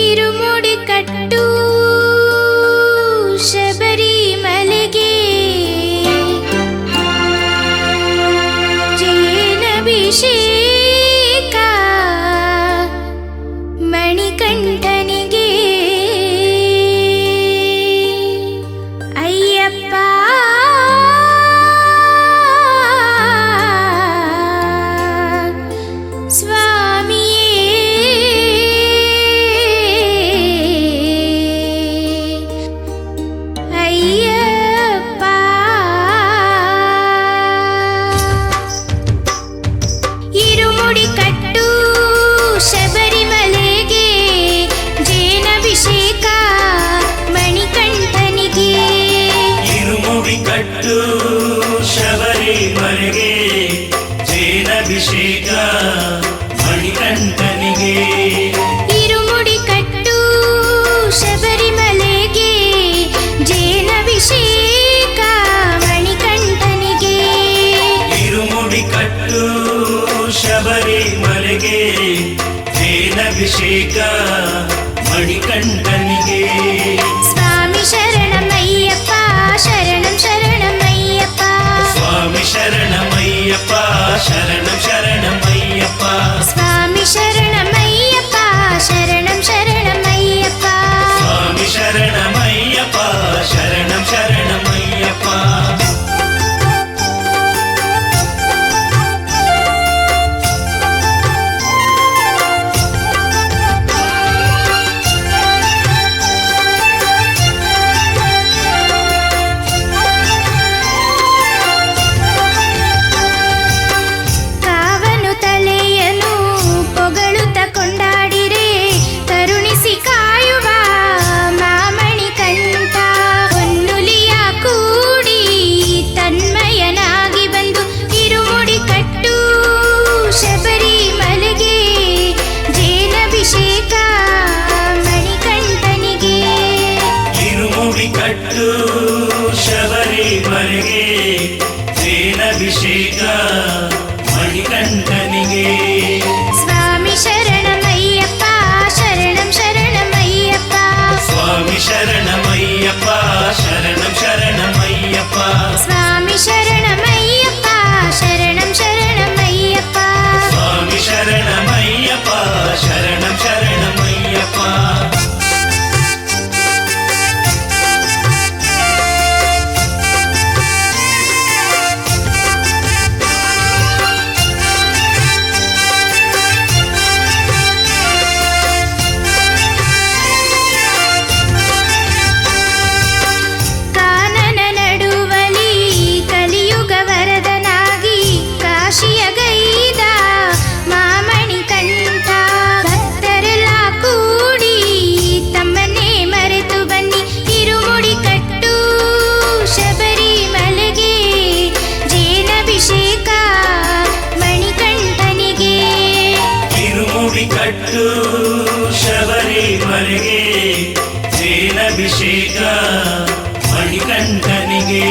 ഇരുമുടി കട്ടു. ಮಣಿಗೆ ಜೇನಭಿಷೇಕ ಮಣಿಕಂಠನಿಗೆ. ಇರುಮುಡಿ ಕಟ್ಟು ಶಬರಿಮಲೆಗೆ ಜೇನಭಿಷೇಕ ಮಣಿಕಂಠನಿಗೆ. ಇರುಮುಡಿ ಕಟ್ಟು ಶಬರಿಮಲೆಗೆ ಜೇನಭಿಷೇಕ ಮಣಿಕಂಠನಿಗೆ. হাসর చెట్టు శబరి మరిగే తేనభిషేక ಅವರಿಗೆ ಜೇಲಾಭಿಷೇಕ ಮಣಿಕಂಠನಿಗೆ